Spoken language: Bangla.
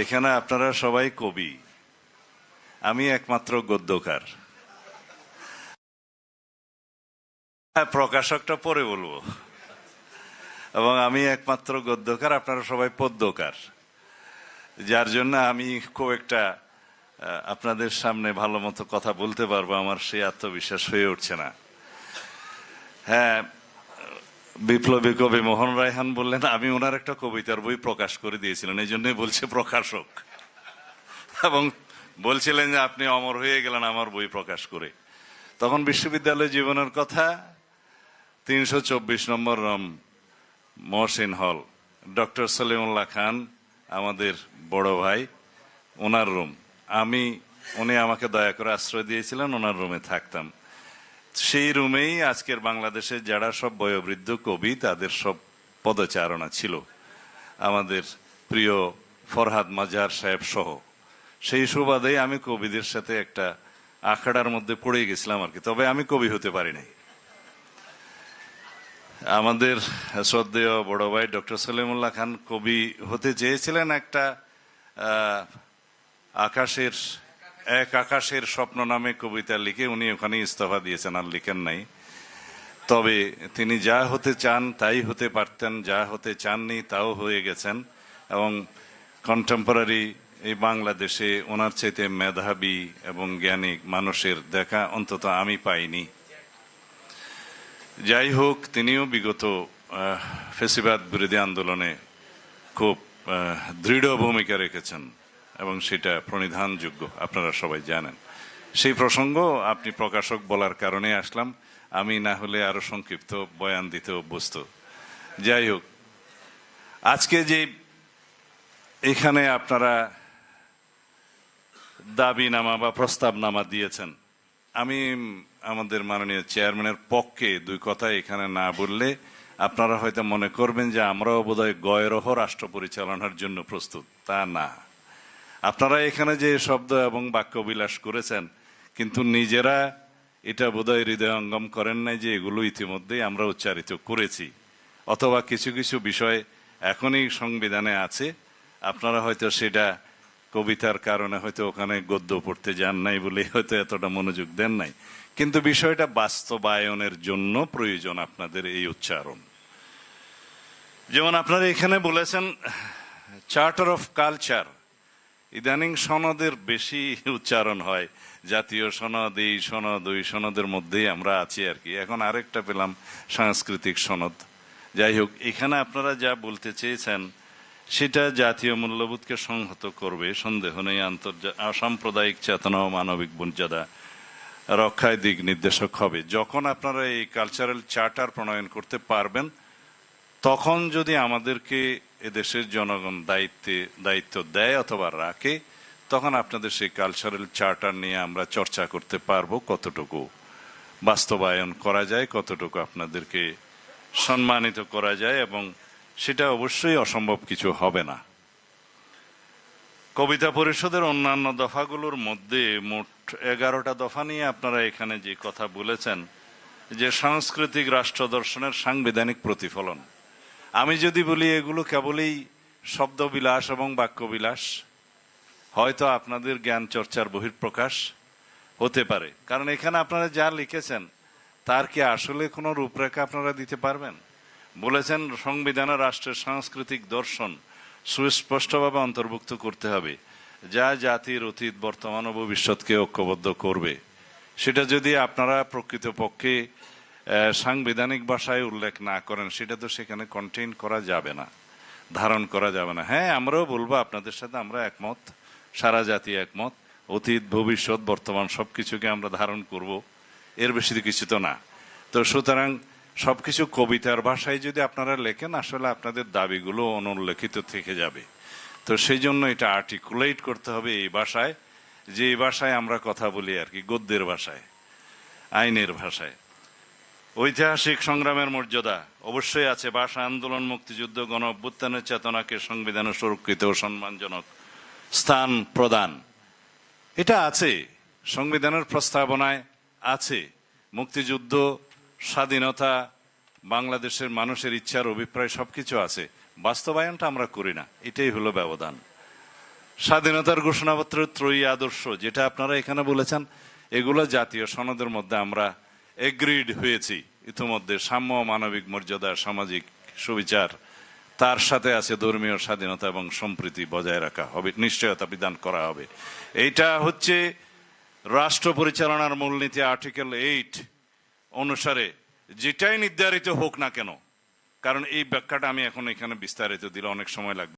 এখানে আপনারা সবাই কবি। আমি একমাত্র গদ্যকার। হ্যাঁ, প্রকাশকটা পরে বলব। এবং আমি একমাত্র গদ্যকার আপনারা সবাই পদ্যকার। যার জন্য আমি খুব একটা আপনাদের সামনে ভালো মতো কথা বলতে পারব আমার সেই আত্মবিশ্বাস হয়ে উঠছে না। হ্যাঁ বিপ্লবী কবি মোহন রায়হান বললেন, আমি ওনার একটা কবিতার বই প্রকাশ করে দিয়েছিলেন, এই জন্যই বলছে প্রকাশক। এবং বলছিলেন যে, আপনি অমর হয়ে গেলেন আমার বই প্রকাশ করে। তখন বিশ্ববিদ্যালয় জীবনের কথা, তিনশো চব্বিশ নম্বর রম, মহসিন হল, ডক্টর সলিমুল্লাহ খান, আমাদের বড় ভাই, ওনার রুম। আমি, উনি আমাকে দয়া করে আশ্রয় দিয়েছিলেন, ওনার রুমে থাকতাম। সেই রুমেই আজকের বাংলাদেশে যারা সব বয়োবৃদ্ধ কবি, তাদের সব পদচারণা ছিল। আমাদের প্রিয় ফরহাদ মাজার সাহেব সহ। সেই সুবাদে আমি কবিদের সাথে একটা আখড়ার মধ্যে পড়ে গেছিলাম আর কি। তবে আমি কবি হতে পারি নাই। আমাদের শ্রদ্ধেয় বড় ভাই ডক্টর সলিমুল্লাহ খান কবি হতে চেয়েছিলেন একটা আকাশের এক আকাশের স্বপ্ন নামে কবিতা লিখে উনি ওখানে ইস্তফা দিয়েছেন, আর লিখেন নাই। তবে তিনি যা হতে চান তাই হতে পারতেন, যা হতে চাননি তাও হয়ে গেছেন এবং কন্টেম্পোরারি এই বাংলাদেশে ওনার চাইতে মেধাবী এবং জ্ঞানী মানুষের দেখা অন্তত আমি পাইনি। যাই হোক, তিনিও বিগত ফেসিবাদ বিরোধী আন্দোলনে খুব দৃঢ় ভূমিকা রেখেছেন। এবং সেটা প্রণিধানযোগ্য, আপনারা সবাই জানেন। সেই প্রসঙ্গ আপনি প্রকাশক বলার কারণে আসলাম। আমি না হলে আরও সংক্ষিপ্ত বয়ান দিতে অভ্যস্ত। যাই হোক, আজকে যে এখানে আপনারা দাবিনামা বা প্রস্তাবনামা দিয়েছেন, আমি আমাদের মাননীয় চেয়ারম্যানের পক্ষে দুই কথা এখানে না বললে আপনারা হয়তো মনে করবেন যে আমরাও বোধহয় গয়রহ রাষ্ট্র পরিচালনার জন্য প্রস্তুত। তা না। আপনারা এখানে যে শব্দ এবং বাক্য বিলাস করেছেন, কিন্তু নিজেরা এটা বোধহয় হৃদয়ঙ্গম করেন নাই যে এগুলো ইতিমধ্যেই আমরা উচ্চারিত করেছি। অথবা কিছু কিছু বিষয় এখনই সংবিধানে আছে, আপনারা হয়তো সেটা কবিতার কারণে হয়তো ওখানে গদ্য পড়তে যান নাই বলে হয়তো এতটা মনোযোগ দেন নাই। কিন্তু বিষয়টা বাস্তবায়নের জন্য প্রয়োজন আপনাদের এই উচ্চারণ। যেমন আপনারা এখানে বলেছেন চার্টার অফ কালচার ইদানিং সনদের বেশি উচ্চারণ হয়। জাতীয় সনদ, এই সনদ, ওই সনদের মধ্যেই আমরা আছি আর কি। এখন আরেকটা পেলাম, সাংস্কৃতিক সনদ। যাই হোক, এখানে আপনারা যা বলতে চেয়েছেন, সেটা জাতীয় মূল্যবোধকে সংহত করবে। সন্দেহ নেই আন্তর্জাতিক সাম্প্রদায়িক চেতনা ও মানবিক মর্যাদা রক্ষায় দিক নির্দেশক হবে। যখন আপনারা এই কালচারাল চার্টার প্রণয়ন করতে পারবেন, তখন যদি আমাদেরকে এদেশের জনগণ দায়িত্বে, দায়িত্ব দেয় অথবা রাখে, তখন আপনাদের সেই কালচারাল চার্টার নিয়ে আমরা চর্চা করতে পারব কতটুকু বাস্তবায়ন করা যায়, কতটুকু আপনাদেরকে সম্মানিত করা যায় এবং সেটা অবশ্যই অসম্ভব কিছু হবে না। কবিতা পরিষদের অন্যান্য দফাগুলোর মধ্যে মোট এগারোটা দফা নিয়ে আপনারা এখানে যে কথা বলেছেন, যে সাংস্কৃতিক রাষ্ট্র দর্শনের সাংবিধানিক প্রতিফলন। আমি যদি বলি, এগুলো কেবলই শব্দবিলাস এবং বাক্যবিলাস। হয়তো আপনাদের জ্ঞান চর্চার বহিঃপ্রকাশ হতে পারে। কারণ এখানে আপনারা যা লিখেছেন, তার কি আসলে কোনো রূপরেখা আপনারা দিতে পারবেন? বলেছেন, সংবিধানে রাষ্ট্রের সাংস্কৃতিক দর্শন সুস্পষ্টভাবে অন্তর্ভুক্ত করতে হবে। যা জাতির অতীত, বর্তমান ও ভবিষ্যৎকে ঐক্যবদ্ধ করবে। সেটা যদি আপনারা প্রকৃতপক্ষে সাংবিধানিক ভাষায় উল্লেখ না করেন, সেটা তো সেখানে কন্টেইন করা যাবে না, ধারণ করা যাবে না। হ্যাঁ আমরাও বলব, আপনাদের সাথে আমরা একমত, সারা জাতি একমত, অতীত, ভবিষ্যৎ, বর্তমান সব কিছুকে আমরা ধারণ করব, এর বেশি কিছু তো না। তো সুতরাং সব কিছু কবিতার ভাষায় যদি আপনারা লেখেন, আসলে আপনাদের দাবিগুলো অনুল্লেখিত থেকে যাবে। তো সেই জন্য এটা আর্টিকুলেট করতে হবে এই ভাষায়, যে ভাষায় আমরা কথা বলি আর কি, গদ্যের ভাষায়, আইনের ভাষায়। ঐতিহাসিক সংগ্রামের মর্যাদা অবশ্যই আছে। ভাষা আন্দোলন, মুক্তিযুদ্ধ, গণ অভ্যুত্থানের চেতনাকে সংবিধানে সুরক্ষিত ও সম্মানজনক স্থান প্রদান। এটা আছে, সংবিধানের প্রস্তাবনায় আছে। মুক্তিযুদ্ধ, স্বাধীনতা, বাংলাদেশের মানুষের ইচ্ছার অভিপ্রায় সবকিছু আছে। বাস্তবায়নটা আমরা করি না, এটাই হলো ব্যবধান। স্বাধীনতার ঘোষণাপত্রের ত্রয়ী আদর্শ, যেটা আপনারা এখানে বলেছেন, এগুলো জাতীয় সনদের মধ্যে আমরা এগ্রিড হয়েছি। ইতিমধ্যে সাম্য মানবিক মর্যাদা সামাজিক সুবিচার তার সাথে আছে ধর্মীয় স্বাধীনতা এবং সম্প্রীতি বজায় রাখা হবে, নিশ্চয়তা বিধান করা হবে। এইটা হচ্ছে রাষ্ট্র পরিচালনার মূলনীতি আর্টিকেল এইট অনুসারে, যেটাই নির্ধারিত হোক না কেন, কারণ এই ব্যাখ্যাটা আমি এখন এখানে বিস্তারিত দিলে অনেক সময় লাগবে।